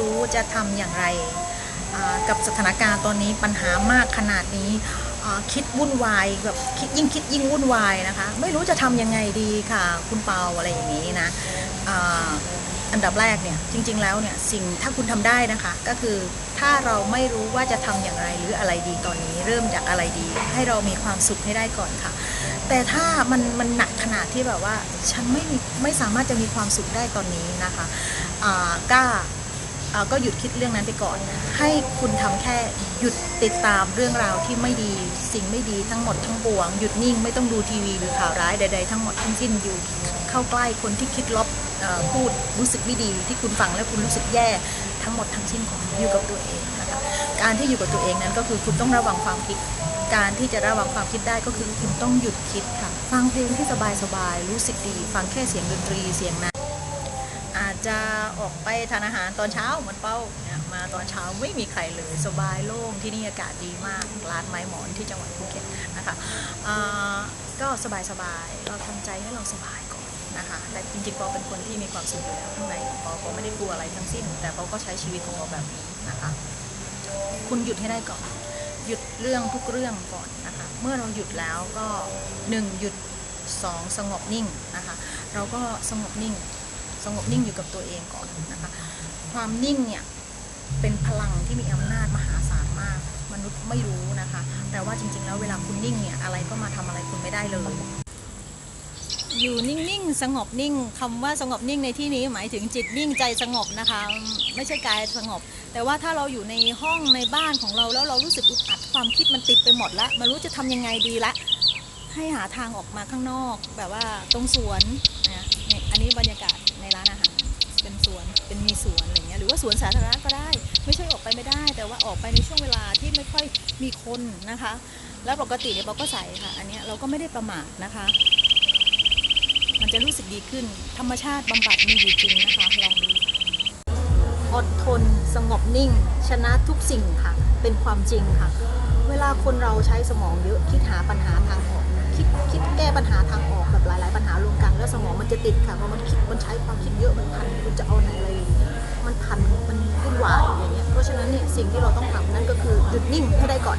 รู้จะทำอย่างไร กับสถานการณ์ตอนนี้ปัญหามากขนาดนี้คิดวุ่นวายแบบคิดยิ่งคิดยิ่งวุ่นวายนะคะ ไม่รู้จะทำยังไงดีค่ะ คุณเปาอะไรอย่างนี้นะอันดับแรกเนี่ยจริง ๆแล้วเนี่ยสิ่งถ้าคุณทำได้นะคะ ก็คือถ้าเราไม่รู้ว่าจะทำอย่างไรหรืออะไรดีตอนนี้ เริ่มจากอะไรดี ให้เรามีความสุขให้ได้ก่อนค่ะ แต่ถ้ามันมันหนักขนาดที่แบบว่า ฉันไม่มีไม่สามารถจะมีความสุขได้ตอนนี้นะคะอ่าก็อ่า ก็หยุดคิดเรื่องนั้นไปก่อน ให้คุณทำแค่หยุดติดตามเรื่องราวที่ไม่ดีสิ่งไม่ดีทั้งหมดทั้งปวง หยุดนิ่งไม่ต้องดูทีวีหรือข่าวร้ายใด ๆ ทั้งหมดทั้งสิ้นอยู่เข้าใกล้คนที่คิดลบพูดรู้สึกไม่ดีที่คุณฟังแล้วคุณรู้สึกแย่ทั้งหมดทั้งสิ้นของอยู่กับตัวเองนะคะการที่อยู่กับตัวเองนั้นก็คือคุณต้องระวังความคิด การที่จะระวังความคิดได้ก็คือคุณต้องหยุดคิดค่ะ ฟังเพลงที่สบายๆรู้สึกดี ฟังแค่เสียงดนตรีเสียงนั้นอา จะออกไปทานอาหารตอนเช้าเหมือนเป้าเนี่ยมาตอนเช้าไม่มีใครเลยสบายโล่งที่นี่อากาศดีมากร้านไม้หมอนที่จังหวัดภูเก็ตนะคะอ่าก็สบายๆเราทำใจให้เราสบายก่อนนะคะแต่จริงๆปอเป็นคนที่มีความสุขอยู่แล้วข้างในปอปอไม่ได้กลัวอะไรทั้งสิ้น แต่ปอก็ใช้ชีวิตของเราแบบนี้นะคะ คุณหยุดให้ได้ก่อน หยุดเรื่องทุกเรื่องก่อนนะคะ เมื่อเราหยุดแล้วก็หนึ่งหยุดสองสงบนิ่งนะคะ เราก็สงบนิ่ง สงบนิ่งอยู่กับตัวเองก่อนนะคะ ความนิ่งเนี่ยเป็นพลังที่มีอำนาจมหาศาลมาก มนุษย์ไม่รู้นะคะ แต่ว่าจริง ๆ แล้วเวลาคุณนิ่งเนี่ยอะไรก็มาทำอะไรคุณไม่ได้เลย อยู่นิ่งๆสงบนิ่งคำว่าสงบนิ่งในที่นี้หมายถึงจิตนิ่งใจสงบนะคะ ไม่ใช่กายสงบ แต่ว่าถ้าเราอยู่ในห้องในบ้านของเราแล้วเรารู้สึกอึดอัดความคิดมันติดไปหมดแล้วไมันรู้จะทำยังไงดีละให้หาทางออกมาข้างนอก แบบว่าตรงสวนนะอันนี้บรรยากาศ เป็นมีสวนอะไรเงี้ยหรือว่าสวนสาธารณะก็ได้ ไม่ใช่ออกไปไม่ได้ แต่ว่าออกไปในช่วงเวลาที่ไม่ค่อยมีคนนะคะ แล้วปกติเนี่ยเราก็ใส่ค่ะ อันนี้เราก็ไม่ได้ประมาทนะคะ มันจะรู้สึกดีขึ้นธรรมชาติบำบัดมีอยู่จริงนะคะลองดูอดทนสงบนิ่ง ชนะทุกสิ่งค่ะ เป็นความจริงค่ะ เวลาคนเราใช้สมองเยอะคิดหาปัญหาทางออก คิดคิดแก้ปัญหาทางออก จะติดค่ะเพราะมันคิดมันใช้ความคิดเยอะมันพันมันจะเอาไหนอะไรอย่างเงี้ยมันพันมันวุ่นวายอย่างเงี้ยเพราะฉะนั้นเนี่ยสิ่งที่เราต้องทำนั่นก็คือหยุดนิ่งให้ได้ก่อน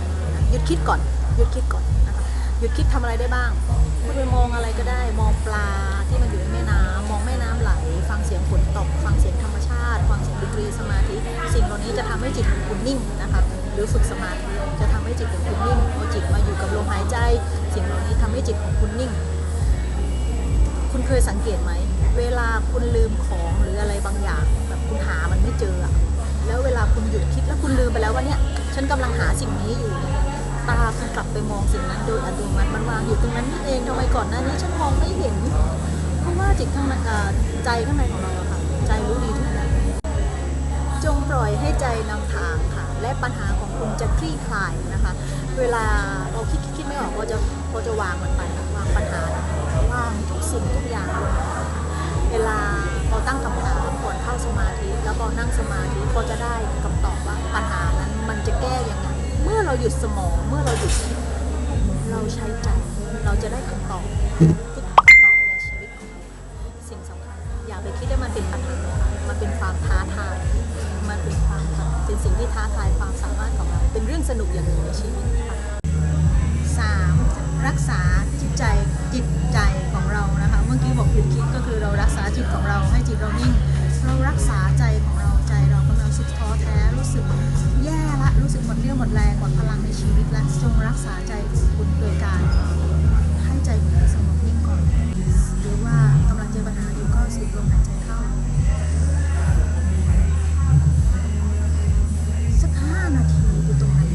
หยุดคิดก่อนหยุดคิดก่อนนะคะหยุดคิดทำอะไรได้บ้างคุณไปมองอะไรก็ได้มองปลาที่มันอยู่ในแม่น้ำมองแม่น้ำไหล ฟังเสียงฝนตก ฟังเสียงธรรมชาติ ฟังเสียงดนตรีสมาธิสิ่งเหล่านี้จะทำให้จิตของคุณนิ่งนะคะหรือฝึกสมาธิจะทำให้จิตของคุณนิ่งเอาจิตมาอยู่กับลมหายใจ สิ่งเหล่านี้ทำให้จิตของคุณนิ่ง คุณเคยสังเกตไหม เวลาคุณลืมของหรืออะไรบางอย่าง แบบคุณหามันไม่เจออะแล้วเวลาคุณหยุดคิดแล้วคุณลืมไปแล้วว่าเนี่ย ฉันกำลังหาสิ่งนี้อยู่เนี่ยตาคุณกลับไปมองสิ่งนั้นโดยอัตโนมัติมันวางอยู่ตรงนั้นนี่เองทำไมก่อนหน้านี้ฉันมองไม่เห็น เพราะว่าจิตข้างในอ่าใจข้างในของเราอะค่ะ ใจรู้ดีทุกอย่าง จงปล่อยให้ใจนำทางค่ะ และปัญหาของคุณจะคลี่คลายนะคะ เวลาเราคิดคิดคิดไม่ออกก็จะก็จะวางมันไปนะวางปัญหาวางทุกสิ่งทุก สมองเมื่อเราหยุดคิดเราใช้ใจเราจะได้คำตอบทุกคำตอบในชีวิตของเราสิ่งสำคัญอย่าไปคิดว่ามันเป็นปัญหามันเป็นความท้าทายมันเป็นความเป็นสิ่งที่ท้าทายความสามารถของเรา เป็นเรื่องสนุกอย่างหนึ่งในชีวิตค่ะสามรักษาจิตใจจิตใจของเรานะคะ เมื่อกี้บอกหยุดคิดก็คือเรารักษาจิตของเราให้จิตเรานิ่ง เรารักษาใจของเราใจเรากำลังสุดท้อแท้รู้สึก ดเรี่ยวหมดแรงหมดพลังในชีวิตและจงรักษาใจของคุณโดยการให้ใจคุณสงบนิ่งก่อนหรือว่ากำลังเจอปัญหาอยู่ก็สูดลมหายใจเข้า สักห้านาทีอยู่ตรงนั้น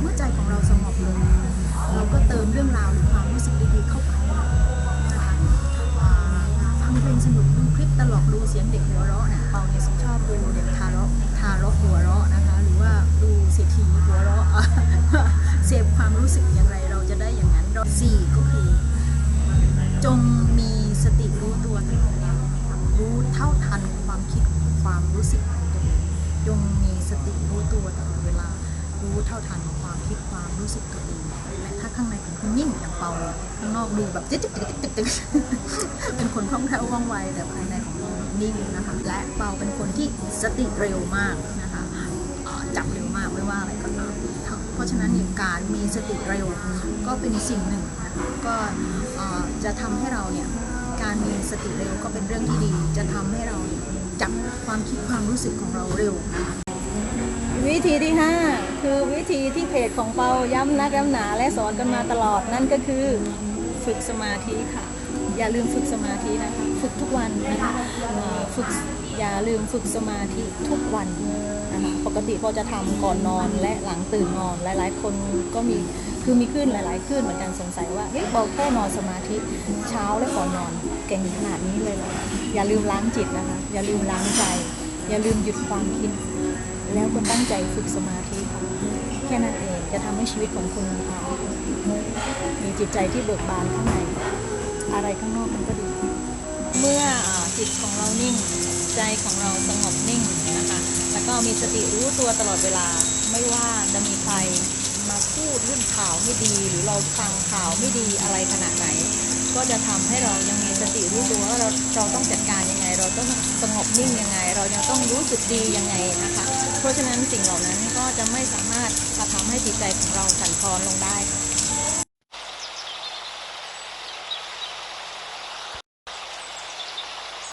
เมื่อใจของเราสงบลงเราก็เติมเรื่องราวหรือความรู้สึกดีๆเข้าไปนะคะฟังเพลงสนุกดูคลิปตลกดูเสียงเด็กหัวเราะนี่ยเปาเนี่ยชอบดูเด็กทารกทารกหัวเราะนะ ดูเศรษฐีหัวเราะเสพความรู้สึกอย่างไรเราจะได้อย่างนั้นสี่ก็คือ จงมีสติรู้ตัวตลอดเวลารู้เท่าทันความคิดความรู้สึกของตัวเองจงมีสติรู้ตัวตลอดเวลา รู้เท่าทันความคิดความรู้สึกตัวเองและถ้าข้างในของคุณนิ่งอย่างเปาข้างนอกดูแบบจิ๊กจิ๊กจิ๊กจิ๊กจิ๊กเป็นคนคล่องแคล่วว่องไวแต่ภายในของเรานิ่งนะคะและเปาเป็นคนที่สติเร็วมากนะ ไม่ว่าอะไรก็ตามเพราะฉะนั้นเนี่ยการมีสติเร็วก็เป็นสิ่งหนึ่งนะก็จะทำให้เราเนี่ยการมีสติเร็วก็เป็นเรื่องที่ดี จะทำให้เราจับความคิดความรู้สึกของเราเร็วนะคะวิธีที่ 5 คือวิธีที่เพจของเปาย้ำนักย้ำหนาและสอนกันมาตลอดนั่นก็คือ ฝึกสมาธิค่ะ อย่าลืมฝึกสมาธินะคะ ฝึกทุกวันนะคะฝึกอย่าลืมฝึกสมาธิทุกวันนะคะปกติเปาจะทำก่อนนอนและหลังตื่นนอนหลาย ๆ คนก็มีคือมีขึ้นหลายๆขึ้นเหมือนกันสงสัยว่าเฮ้ยเปาแค่นอนสมาธิเช้าและก่อนนอนเก่งขนาดนี้เลยเหรออย่าลืมล้างจิตนะคะ อย่าลืมล้างใจ อย่าลืมหยุดความคิด แล้วก็ตั้งใจฝึกสมาธิค่ะแค่นั้นเองจะทำให้ชีวิตของคุณมีความมีจิตใจที่เบิกบานข้างในอะไรข้างนอกมันก็ดี เมื่ออจิตของเรานิ่ง ใจของเราสงบนิ่งนะคะแล้วก็มีสติรู้ตัวตลอดเวลาไม่ว่าจะมีใครมาพูดเรื่องข่าวไม่ดีหรือเราฟังข่าวไม่ดีอะไรขนาดไหน ก็จะทำให้เรายังมีสติรู้ตัวว่าเราเราต้องจัดการยังไง เราต้องสงบนิ่งยังไง เรายังต้องรู้สึกดียังไงนะคะ เพราะฉะนั้นสิ่งเหล่านั้นก็จะไม่สามารถมาทำให้จิตใจของเราสั่นคลอนลงได้